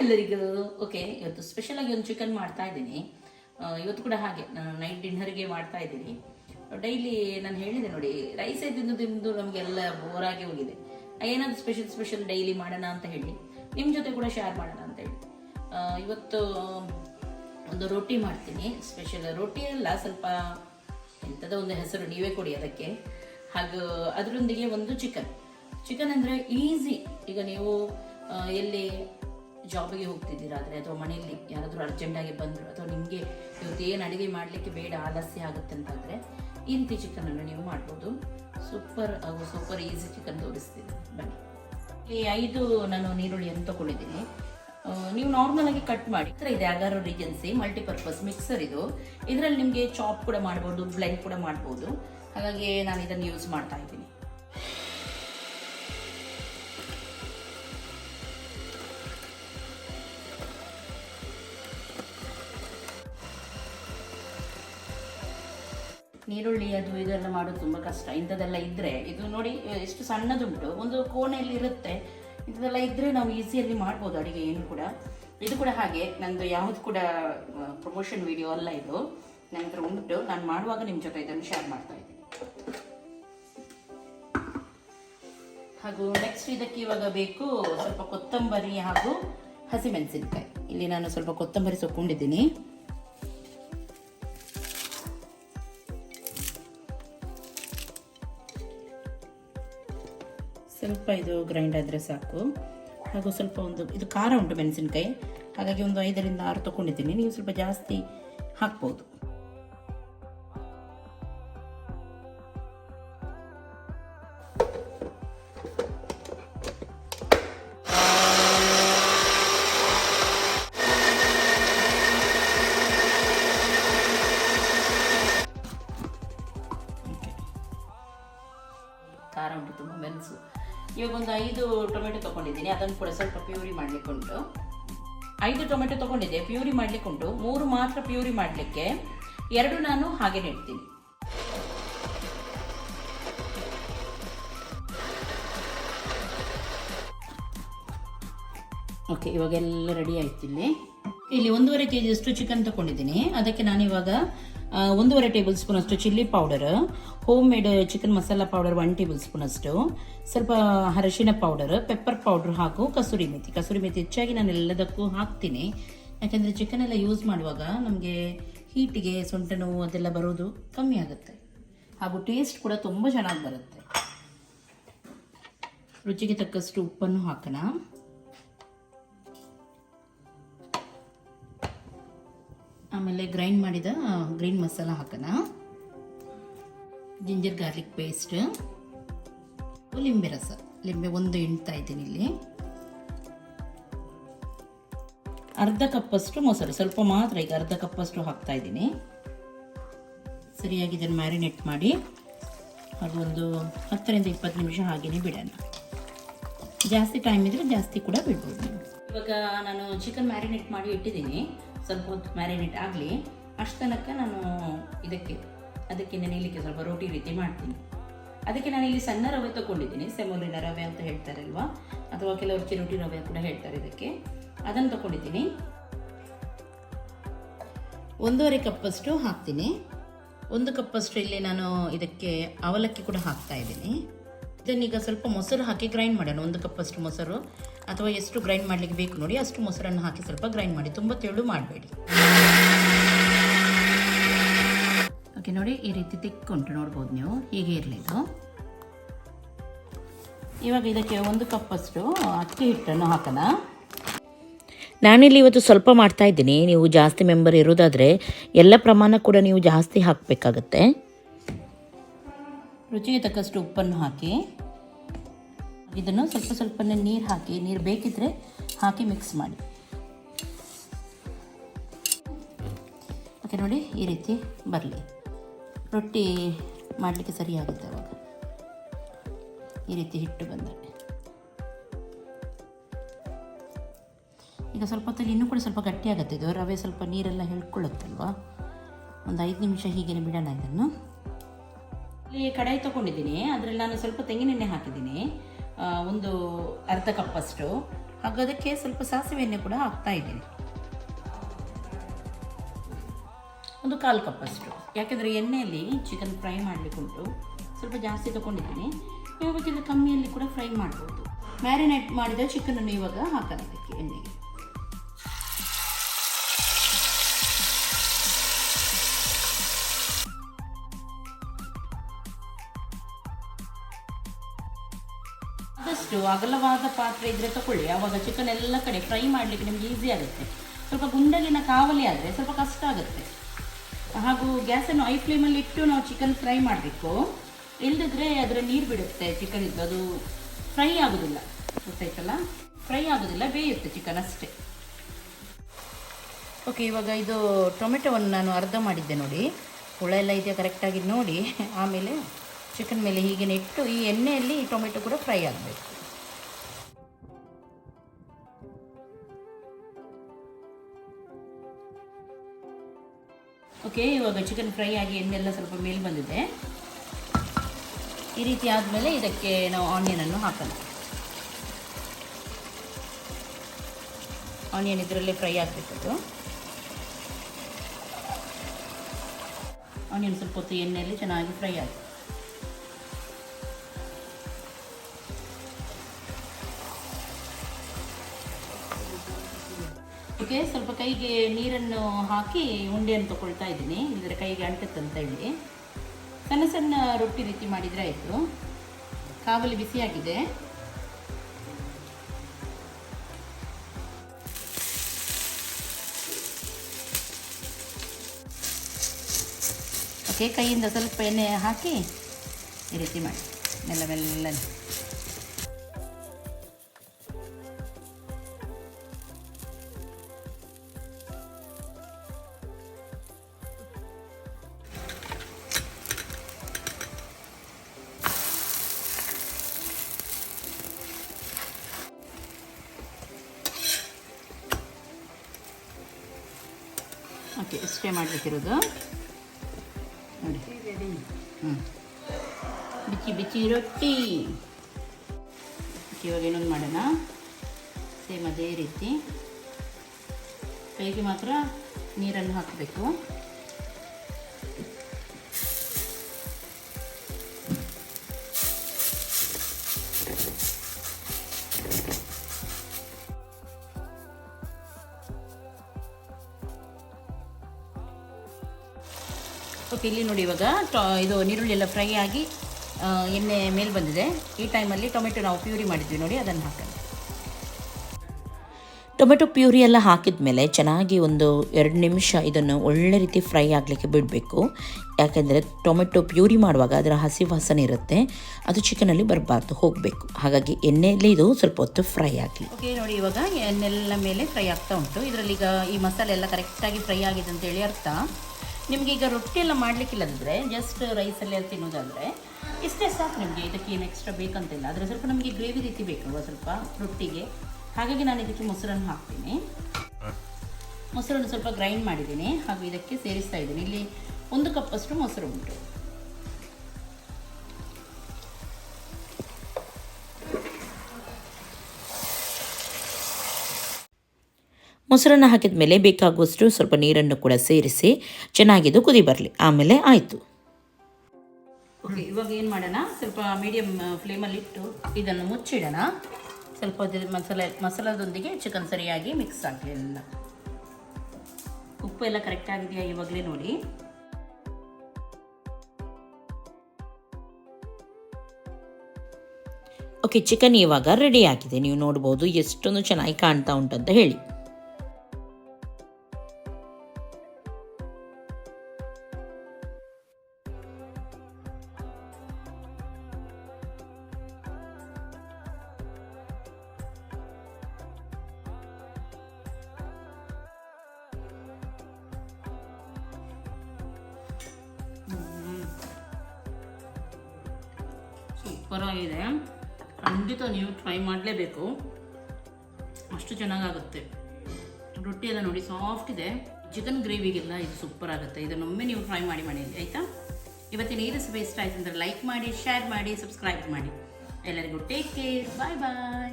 ಎಲ್ಲರಿಗೂ ಓಕೆ ಇವತ್ತು ಸ್ಪೆಷಲ್ ಆಗಿ ಒಂದು ಚಿಕನ್ ಮಾಡ್ತಾ ಇದ್ದೀನಿ. ಇವತ್ತು ಕೂಡ ಹಾಗೆ ನಾನು ನೈಟ್ ಡಿನ್ನರ್ಗೆ ಮಾಡ್ತಾ ಇದ್ದೀನಿ. ಡೈಲಿ ನಾನು ಹೇಳಿದೆ ನೋಡಿ ರೈಸೇ ತಿಂದು ತಿಂದು ನಮಗೆಲ್ಲ ಬೋರ್ ಆಗಿ ಹೋಗಿದೆ. ಏನಾದರೂ ಸ್ಪೆಷಲ್ ಸ್ಪೆಷಲ್ ಡೈಲಿ ಮಾಡೋಣ ಅಂತ ಹೇಳಿ ನಿಮ್ಮ ಜೊತೆ ಕೂಡ ಶೇರ್ ಮಾಡೋಣ ಅಂತ ಹೇಳಿ. ಇವತ್ತು ಒಂದು ರೊಟ್ಟಿ ಮಾಡ್ತೀನಿ ಸ್ಪೆಷಲ್ ರೊಟ್ಟಿ ಅಲ್ಲ, ಸ್ವಲ್ಪ ಎಂಥದೋ ಒಂದು ಹೆಸರು ನೀವೇ ಕೊಡಿ ಅದಕ್ಕೆ. ಹಾಗೂ ಅದರೊಂದಿಗೆ ಒಂದು ಚಿಕನ್ ಚಿಕನ್ ಅಂದರೆ ಈಸಿ ಈಗ ನೀವು ಎಲ್ಲಿ ಜಾಬಿಗೆ ಹೋಗ್ತಿದ್ದೀರಾ? ಆದರೆ ಅಥವಾ ಮನೆಯಲ್ಲಿ ಯಾರಾದರೂ ಅರ್ಜೆಂಟಾಗಿ ಬಂದರು ಅಥವಾ ನಿಮಗೆ ಇವತ್ತು ಏನು ಅಡುಗೆ ಮಾಡಲಿಕ್ಕೆ ಬೇಡ ಆಲಸ್ಯ ಆಗುತ್ತೆ ಅಂತಂದರೆ ಈ ರೀತಿ ಚಿಕನನ್ನು ನೀವು ಮಾಡ್ಬೋದು. ಸೂಪರ್ ಹಾಗೂ ಸೂಪರ್ ಈಸಿ ಚಿಕನ್ ತೋರಿಸ್ತೀನಿ. ಬನ್ನಿ. ಈ ಐದು ನಾನು ನೀರುಳ್ಳಿಯನ್ನು ತಗೊಂಡಿದ್ದೀನಿ. ನೀವು ನಾರ್ಮಲ್ ಆಗಿ ಕಟ್ ಮಾಡಿ. ಥರ ಇದೆ ಅಗಾರೋ ರೀಜನ್ಸಿ ಮಲ್ಟಿಪರ್ಪಸ್ ಮಿಕ್ಸರ್ ಇದು. ಇದರಲ್ಲಿ ನಿಮಗೆ ಚಾಪ್ ಕೂಡ ಮಾಡ್ಬೋದು ಬ್ಲೆಂಡ್ ಕೂಡ ಮಾಡ್ಬೋದು. ಹಾಗಾಗಿ ನಾನು ಇದನ್ನು ಯೂಸ್ ಮಾಡ್ತಾ ಇದ್ದೀನಿ. ನೀರುಳ್ಳಿ ಅದು ಇದೆಲ್ಲ ಮಾಡೋದು ತುಂಬ ಕಷ್ಟ. ಇಂಥದ್ದೆಲ್ಲ ಇದ್ದರೆ ಇದು ನೋಡಿ ಎಷ್ಟು ಸಣ್ಣದುಂಟು. ಒಂದು ಕೋಣೆಯಲ್ಲಿ ಇರುತ್ತೆ. ಇಂಥದ್ದೆಲ್ಲ ಇದ್ದರೆ ನಾವು ಈಸಿಯಲ್ಲಿ ಮಾಡ್ಬೋದು ಅಡುಗೆ ಏನು ಕೂಡ. ಇದು ಕೂಡ ಹಾಗೆ. ನಂದು ಯಾವುದು ಕೂಡ ಪ್ರಮೋಷನ್ ವಿಡಿಯೋ ಅಲ್ಲ ಇದು. ನನ್ನ ಹತ್ರ ಉಂಟು. ನಾನು ಮಾಡುವಾಗ ನಿಮ್ಮ ಜೊತೆ ಇದನ್ನು ಶೇರ್ ಮಾಡ್ತಾ ಇದ್ದೀನಿ. ಹಾಗೂ ನೆಕ್ಸ್ಟ್ ಇದಕ್ಕೆ ಇವಾಗ ಬೇಕು ಸ್ವಲ್ಪ ಕೊತ್ತಂಬರಿ ಹಾಗೂ ಹಸಿಮೆಣಸಿನಕಾಯಿ. ಇಲ್ಲಿ ನಾನು ಸ್ವಲ್ಪ ಕೊತ್ತಂಬರಿ ಸೊಕ್ಕೊಂಡಿದ್ದೀನಿ ಸ್ವಲ್ಪ ಇದು ಗ್ರೈಂಡ್ ಆದರೆ ಸಾಕು. ಹಾಗೂ ಸ್ವಲ್ಪ ಒಂದು, ಇದು ಖಾರ ಉಂಟು ಮೆಣಸಿನಕಾಯಿ. ಹಾಗಾಗಿ ಒಂದು ಐದರಿಂದ ಆರು ತೊಗೊಂಡಿದ್ದೀನಿ ನೀವು ಸ್ವಲ್ಪ ಜಾಸ್ತಿ ಹಾಕ್ಬೋದು. ಖಾರ ಉಂಟು, ತುಂಬ ಮೆಣಸು. ಇವಾಗ ಒಂದು ಐದು ಟೊಮೆಟೊ ತೊಗೊಂಡಿದ್ದೀನಿ ಅದನ್ನು ಕೂಡ ಸ್ವಲ್ಪ ಪ್ಯೂರಿ ಮಾಡಲಿಕ್ಕೆ ಉಂಟು. ಐದು ಟೊಮೆಟೊ ತೊಗೊಂಡಿದ್ದೆ ಪ್ಯೂರಿ ಮಾಡಲಿಕ್ಕೆ ಉಂಟು. ಮೂರು ಮಾತ್ರ ಪ್ಯೂರಿ ಮಾಡಲಿಕ್ಕೆ. ಎರಡು ನಾನು ಹಾಗೆ ಇಡ್ತೀನಿ ಓಕೆ ಇವಾಗೆಲ್ಲ ರೆಡಿ ಆಯ್ತು ಇಲ್ಲಿ. ಇಲ್ಲಿ ಒಂದೂವರೆ ಕೆ ಜಿಯಷ್ಟು ಚಿಕನ್ ತಗೊಂಡಿದ್ದೀನಿ. ಅದಕ್ಕೆ ನಾನು ಆ, ಒಂದೂವರೆ ಟೇಬಲ್ ಸ್ಪೂನ್ ಅಷ್ಟು chilli powder home made chicken masala powder one table spoon ಅಷ್ಟು ಸ್ವಲ್ಪ ಅರಶಿನ ಪೌಡರ್, ಪೆಪ್ಪರ್ ಪೌಡರ್ ಹಾಗೂ ಕಸೂರಿ ಮೆಥಿ ಕಸೂರಿ ಮೆಥಿ ಹೆಚ್ಚಾಗಿ ನಾನು ಎಲ್ಲದಕ್ಕೂ ಹಾಕ್ತೀನಿ. ಯಾಕೆಂದರೆ ಚಿಕನ್ ಎಲ್ಲ ಯೂಸ್ ಮಾಡುವಾಗ ನಮಗೆ ಹೀಟಿಗೆ ಸೊಂಟ ನೋವು ಅದೆಲ್ಲ ಬರೋದು ಕಮ್ಮಿ ಆಗುತ್ತೆ. ಹಾಗೂ ಟೇಸ್ಟ್ ಕೂಡ ತುಂಬ ಚೆನ್ನಾಗಿ ಬರುತ್ತೆ. ರುಚಿಗೆ ತಕ್ಕಷ್ಟು ಉಪ್ಪನ್ನು ಹಾಕೋಣ. ಆಮೇಲೆ ಗ್ರೈಂಡ್ ಮಾಡಿದ ಗ್ರೀನ್ ಮಸಾಲ ಹಾಕೋಣ. ಜಿಂಜರ್ ಗಾರ್ಲಿಕ್ ಪೇಸ್ಟ್ ಲಿಂಬೆ ರಸ. ಲಿಂಬೆ ಒಂದು ಎಣ್ತಾ ಇದ್ದೀನಿ ಇಲ್ಲಿ. ಅರ್ಧ ಕಪ್ಪಷ್ಟು ಮೊಸರು, ಸ್ವಲ್ಪ ಮಾತ್ರ ಈಗ ಅರ್ಧ ಕಪ್ಪಷ್ಟು ಹಾಕ್ತಾ ಇದ್ದೀನಿ. ಸರಿಯಾಗಿ ಇದನ್ನು ಮ್ಯಾರಿನೇಟ್ ಮಾಡಿ ಹಾಗೂ ಒಂದು ಹತ್ತರಿಂದ ಇಪ್ಪತ್ತು ನಿಮಿಷ ಹಾಗೆಯೇ ಬಿಡೋಣ. ಜಾಸ್ತಿ ಟೈಮ್ ಇದ್ರೆ ಜಾಸ್ತಿ ಕೂಡ ಬಿಡ್ಬೋದು. ಇವಾಗ ನಾನು ಚಿಕನ್ ಮ್ಯಾರಿನೇಟ್ ಮಾಡಿ ಇಟ್ಟಿದ್ದೀನಿ. ಸ್ವಲ್ಪ ಹೊತ್ತು ಮ್ಯಾರಿನೇಟ್ ಆಗಲಿ, ಅಷ್ಟು ತನಕ ನಾನು ಇದಕ್ಕೆ ಅದಕ್ಕೆ ನೆನೆಯಲಿಕ್ಕೆ ಸ್ವಲ್ಪ ರೋಟಿ ರೀತಿ ಮಾಡ್ತೀನಿ. ಅದಕ್ಕೆ ನಾನು ಇಲ್ಲಿ ಸಣ್ಣ ರವೆ ತಗೊಂಡಿದ್ದೀನಿ ಸೆಮೋಲಿನ ರವೆ ಅಂತ ಹೇಳ್ತಾರಲ್ವಾ? ಅಥವಾ ಕೆಲವರು ಚಿರೋಟಿ ರವೆ ಕೂಡ ಹೇಳ್ತಾರೆ ಇದಕ್ಕೆ. ಅದನ್ನು ತಗೊಂಡಿದ್ದೀನಿ. ಒಂದೂವರೆ ಕಪ್ಪಷ್ಟು ಹಾಕ್ತೀನಿ. ಒಂದು ಕಪ್ಪಷ್ಟು ಇಲ್ಲಿ ನಾನು ಇದಕ್ಕೆ ಅವಲಕ್ಕಿ ಕೂಡ ಹಾಕ್ತಾ ಇದ್ದೀನಿ. ಇದನ್ನೀಗ ಸ್ವಲ್ಪ ಮೊಸರು ಹಾಕಿ ಗ್ರೈಂಡ್ ಮಾಡೋಣ. ಒಂದು ಕಪ್ಪಷ್ಟು ಮೊಸರು. ಅಥವಾ ಎಷ್ಟು ಗ್ರೈಂಡ್ ಮಾಡಲಿಕ್ಕೆ ಬೇಕು ನೋಡಿ, ಅಷ್ಟು ಮೊಸರನ್ನು ಹಾಕಿ ಸ್ವಲ್ಪ ಗ್ರೈಂಡ್ ಮಾಡಿ ತುಂಬ ತೆಳು ಮಾಡಬೇಡಿ. ಓಕೆ ನೋಡಿ, ಈ ರೀತಿ ತಿಕ್ಕುಂಟು ನೋಡ್ಬೋದು ನೀವು. ಹೀಗೆ ಇರಲಿ ಇದು. ಇವಾಗ ಇದಕ್ಕೆ ಒಂದು ಕಪ್ಪಷ್ಟು ಅಕ್ಕಿ ಹಿಟ್ಟನ್ನು ಹಾಕೋಣ. ನಾನಿಲ್ಲಿ ಇವತ್ತು ಸ್ವಲ್ಪ ಮಾಡ್ತಾ ಇದ್ದೀನಿ. ನೀವು ಜಾಸ್ತಿ ಮೆಂಬರ್ ಇರೋದಾದರೆ ಎಲ್ಲ ಪ್ರಮಾಣ ಕೂಡ ನೀವು ಜಾಸ್ತಿ ಹಾಕಬೇಕಾಗತ್ತೆ. ರುಚಿಗೆ ತಕ್ಕಷ್ಟು ಉಪ್ಪನ್ನು ಹಾಕಿ. ಇದನ್ನು ಸ್ವಲ್ಪ ಸ್ವಲ್ಪನೇ ನೀರು ಹಾಕಿ, ನೀರು ಬೇಕಿದ್ರೆ ಹಾಕಿ ಮಿಕ್ಸ್ ಮಾಡಿ. ಓಕೆ ನೋಡಿ ಈ ರೀತಿ ಬರಲಿ. ರೊಟ್ಟಿ ಮಾಡಲಿಕ್ಕೆ ಸರಿಯಾಗುತ್ತೆ ಅವಾಗ. ಈ ರೀತಿ ಹಿಟ್ಟು ಬಂದರೆ. ಈಗ ಸ್ವಲ್ಪ ಹೊತ್ತಲ್ಲಿ ಇನ್ನೂ ಕೂಡ ಸ್ವಲ್ಪ ಗಟ್ಟಿಯಾಗುತ್ತೆ ಇದು ರವೆ ಸ್ವಲ್ಪ ನೀರೆಲ್ಲ ಹೇಳ್ಕೊಳ್ಳುತ್ತಲ್ವಾ? ಒಂದು ಐದು ನಿಮಿಷ ಹೀಗೇನೆ ಬಿಡೋಣ ಇದನ್ನು. ಇಲ್ಲಿ ಕಡಾಯಿ ತೊಗೊಂಡಿದ್ದೀನಿ. ಅದರಲ್ಲಿ ನಾನು ಸ್ವಲ್ಪ ತೆಂಗಿನೆಣ್ಣೆ ಹಾಕಿದ್ದೀನಿ. ಒಂದು ಅರ್ಧ ಕಪ್ಪಷ್ಟು ಹಾಗೂ ಅದಕ್ಕೆ ಸ್ವಲ್ಪ ಸಾಸಿವೆ ಎಣ್ಣೆ ಕೂಡ ಹಾಕ್ತಾ ಇದ್ದೀನಿ. ಒಂದು ಕಾಲು ಕಪ್ಪಷ್ಟು ಯಾಕೆಂದರೆ ಎಣ್ಣೆಯಲ್ಲಿ ಚಿಕನ್ ಫ್ರೈ ಮಾಡಲಿಕ್ಕುಂಟು. ಸ್ವಲ್ಪ ಜಾಸ್ತಿ ತಗೊಂಡಿದ್ದೀನಿ. ಇವಾಗಕ್ಕಿಂತ ಕಮ್ಮಿಯಲ್ಲಿ ಕೂಡ ಫ್ರೈ ಮಾಡ್ಬೋದು. ಮ್ಯಾರಿನೇಟ್ ಮಾಡಿದ ಚಿಕನನ್ನು ಇವಾಗ ಹಾಕೋಣ ಇದಕ್ಕೆ ಎಣ್ಣೆಗೆ. ಆದಷ್ಟು ಅಗಲವಾದ ಪಾತ್ರೆ ಇದ್ರೆ ತಗೊಳ್ಳಿ ಆವಾಗ ಚಿಕನ್ ಎಲ್ಲ ಕಡೆ ಫ್ರೈ ಮಾಡಲಿಕ್ಕೆ ನಿಮ್ಗೆ ಈಸಿ ಆಗುತ್ತೆ. ಸ್ವಲ್ಪ ಗುಂಡಲಿನ ಕಾವಲಿ ಆದರೆ ಸ್ವಲ್ಪ ಕಷ್ಟ ಆಗುತ್ತೆ. ಹಾಗೂ ಗ್ಯಾಸನ್ನು ಐ ಫ್ಲೇಮಲ್ಲಿ ಇಟ್ಟು ನಾವು ಚಿಕನ್ ಫ್ರೈ ಮಾಡಬೇಕು. ಇಲ್ಲದಿದ್ರೆ ಅದರ ನೀರು ಬಿಡುತ್ತೆ ಚಿಕನ್ ಅದು ಫ್ರೈ ಆಗೋದಿಲ್ಲ. ಗೊತ್ತಾಯ್ತಲ್ಲ? ಫ್ರೈ ಆಗೋದಿಲ್ಲ, ಬೇಯುತ್ತೆ ಚಿಕನ್ ಅಷ್ಟೇ. ಓಕೆ ಇವಾಗ ಇದು ಟೊಮೆಟೊವನ್ನು ನಾನು ಅರ್ಧ ಮಾಡಿದ್ದೆ ನೋಡಿ. ಹುಳ ಎಲ್ಲ ಇದೆಯಾ ಕರೆಕ್ಟಾಗಿ ನೋಡಿ. ಆಮೇಲೆ ಚಿಕನ್ ಮೇಲೆ ಹೀಗೆ ಇಟ್ಟು ಈ ಎಣ್ಣೆಯಲ್ಲಿ ಟೊಮೆಟೊ ಕೂಡ ಫ್ರೈ ಆಗಬೇಕು. ಓಕೆ ಇವಾಗ ಚಿಕನ್ ಫ್ರೈ ಆಗಿ ಎಣ್ಣೆಲ್ಲ ಸ್ವಲ್ಪ ಮೇಲೆ ಬಂದಿದೆ. ಈ ರೀತಿ ಆದಮೇಲೆ ಇದಕ್ಕೆ ನಾವು ಆನಿಯನನ್ನು ಹಾಕೋಣ. ಆನಿಯನ್ ಇದರಲ್ಲೇ ಫ್ರೈ ಆಗಬೇಕದು. ಆನಿಯನ್ ಸ್ವಲ್ಪ ಹೊತ್ತು ಎಣ್ಣೆಯಲ್ಲಿ ಚೆನ್ನಾಗಿ ಫ್ರೈ ಆಗುತ್ತೆ ಓಕೆ ಸ್ವಲ್ಪ ಕೈಗೆ ನೀರನ್ನು ಹಾಕಿ ಉಂಡೆಯನ್ನು ತಗೊಳ್ತಾ ಇದ್ದೀನಿ. ಇಲ್ಲದ್ರೆ ಕೈಗೆ ಅಂಟುತ್ತಂತ ಹೇಳಿ. ಸಣ್ಣ ಸಣ್ಣ ರೊಟ್ಟಿ ರೀತಿ ಮಾಡಿದರೆ ಆಯಿತು. ಕಾವಲಿ ಬಿಸಿಯಾಗಿದೆ. ಓಕೆ, ಕೈಯಿಂದ ಸ್ವಲ್ಪ ಎಣ್ಣೆ ಹಾಕಿ ಈ ರೀತಿ ಮಾಡಿ. ಮೆಲ್ಲ ಮೆಲ್ಲನೆ ಓಕೆ ಇಷ್ಟೇ ಮಾಡಲಿಕ್ಕಿರೋದು ನೋಡಿ. ಹ್ಞೂ ಬಿಚ್ಚಿ ಬಿಚ್ಚಿ, ರೊಟ್ಟಿ. ಇವಾಗ ಇನ್ನೊಂದು ಮಾಡೋಣ. ಸೇಮ್ ಅದೇ ರೀತಿ. ಕೈಗೆ ಮಾತ್ರ ನೀರನ್ನು ಹಾಕಬೇಕು. ಓಕೆ ಇಲ್ಲಿ ನೋಡಿ ಇವಾಗ ಇದು ನೀರುಳ್ಳಿ ಎಲ್ಲ ಫ್ರೈ ಆಗಿ ಎಣ್ಣೆ ಮೇಲೆ ಬಂದಿದೆ. ಈ ಟೈಮಲ್ಲಿ ಟೊಮೆಟೊ ನಾವು ಪ್ಯೂರಿ ಮಾಡಿದ್ವಿ ನೋಡಿ, ಅದನ್ನು ಹಾಕೋಣ. ಟೊಮೆಟೊ ಪ್ಯೂರಿ ಎಲ್ಲ ಹಾಕಿದ ಮೇಲೆ ಚೆನ್ನಾಗಿ ಒಂದು ಎರಡು ನಿಮಿಷ ಇದನ್ನು ಒಳ್ಳೆ ರೀತಿ ಫ್ರೈ ಆಗಲಿಕ್ಕೆ ಬಿಡಬೇಕು. ಯಾಕೆಂದರೆ ಟೊಮೆಟೊ ಪ್ಯೂರಿ ಮಾಡುವಾಗ ಅದರ ಹಸಿ ವಾಸನೆ ಇರುತ್ತೆ, ಅದು ಚಿಕನಲ್ಲಿ ಬರಬಾರ್ದು, ಹೋಗಬೇಕು. ಹಾಗಾಗಿ ಎಣ್ಣೆಯಲ್ಲಿ ಇದು ಸ್ವಲ್ಪ ಹೊತ್ತು ಫ್ರೈ ಆಗಲಿ. ಓಕೆ ನೋಡಿ ಇವಾಗ ಎಣ್ಣೆಲ್ಲ ಮೇಲೆ ಫ್ರೈ ಆಗ್ತಾ ಉಂಟು. ಇದರಲ್ಲಿ ಈಗ ಈ ಮಸಾಲೆ ಎಲ್ಲ ಕರೆಕ್ಟಾಗಿ ಫ್ರೈ ಆಗಿದೆ ಅಂತೇಳಿ ಅರ್ಥ. ನಿಮಗೆ ಈಗ ರೊಟ್ಟಿ ಎಲ್ಲ ಮಾಡಲಿಕ್ಕಿಲ್ಲದಿದ್ರೆ ಜಸ್ಟ್ ರೈಸಲ್ಲಿ ತಿನ್ನೋದಾದರೆ ಇಷ್ಟೇ ಸಾಕು ನಿಮಗೆ. ಇದಕ್ಕೆ ಏನು ಎಕ್ಸ್ಟ್ರಾ ಬೇಕಂತಿಲ್ಲ. ಆದರೆ ಸ್ವಲ್ಪ ನಮಗೆ ಗ್ರೇವಿ ರೀತಿ ಬೇಕಲ್ವ ಸ್ವಲ್ಪ ರೊಟ್ಟಿಗೆ. ಹಾಗಾಗಿ ನಾನು ಇದಕ್ಕೆ ಮೊಸರನ್ನು ಹಾಕ್ತೀನಿ. ಮೊಸರನ್ನು ಸ್ವಲ್ಪ ಗ್ರೈಂಡ್ ಮಾಡಿದ್ದೀನಿ. ಹಾಗೂ ಇದಕ್ಕೆ ಸೇರಿಸ್ತಾ ಇದ್ದೀನಿ. ಇಲ್ಲಿ ಒಂದು ಕಪ್ಪಷ್ಟು ಮೊಸರು ಉಂಟು. ಮೊಸರನ್ನು ಹಾಕಿದ ಮೇಲೆ ಬೇಕಾಗುವಷ್ಟು ಸ್ವಲ್ಪ ನೀರನ್ನು ಕೂಡ ಸೇರಿಸಿ ಚೆನ್ನಾಗಿದ್ದು ಕುದಿ ಬರಲಿ. ಆಮೇಲೆ ಆಯಿತು. ಓಕೆ ಇವಾಗ ಏನು ಮಾಡೋಣ? ಸ್ವಲ್ಪ ಮೀಡಿಯಮ್ ಫ್ಲೇಮಲ್ಲಿ ಇಟ್ಟು ಇದನ್ನು ಮುಚ್ಚಿಡೋಣ. ಸ್ವಲ್ಪ ಮಸಾಲೆ, ಮಸಾಲದೊಂದಿಗೆ ಚಿಕನ್ ಸರಿಯಾಗಿ ಮಿಕ್ಸ್ ಆಗಲಿ ಎಲ್ಲ. ಉಪ್ಪು ಎಲ್ಲ ಕರೆಕ್ಟ್ ಆಗಿದೆಯಾ ಇವಾಗಲೇ ನೋಡಿ. ಓಕೆ ಚಿಕನ್ ಇವಾಗ ರೆಡಿ ಆಗಿದೆ. ನೀವು ನೋಡ್ಬೋದು ಎಷ್ಟೊಂದು ಚೆನ್ನಾಗಿ ಕಾಣ್ತಾ ಉಂಟಂತ ಹೇಳಿ. ಸೂಪರ್ ಆಗಿದೆ. ಖಂಡಿತ ನೀವು ಟ್ರೈ ಮಾಡಲೇಬೇಕು. ಅಷ್ಟು ಚೆನ್ನಾಗಾಗುತ್ತೆ. ರೊಟ್ಟಿ ಎಲ್ಲ ನೋಡಿ ಸಾಫ್ಟ್ ಇದೆ. ಚಿಕನ್ ಗ್ರೇವಿಗೆಲ್ಲ ಇದು ಸೂಪರ್ ಆಗುತ್ತೆ. ಇದನ್ನೊಮ್ಮೆ ನೀವು ಟ್ರೈ ಮಾಡಿ ಮಾಡಿ ಆಯಿತಾ? ಇವತ್ತಿನ ಈ ರೆಸಿಪಿ ಇಷ್ಟ ಆಯ್ತು ಅಂದರೆ ಲೈಕ್ ಮಾಡಿ ಶೇರ್ ಮಾಡಿ ಸಬ್ಸ್ಕ್ರೈಬ್ ಮಾಡಿ. ಎಲ್ಲರಿಗೂ ಟೇಕ್ ಕೇರ್ ಬಾಯ್ ಬಾಯ್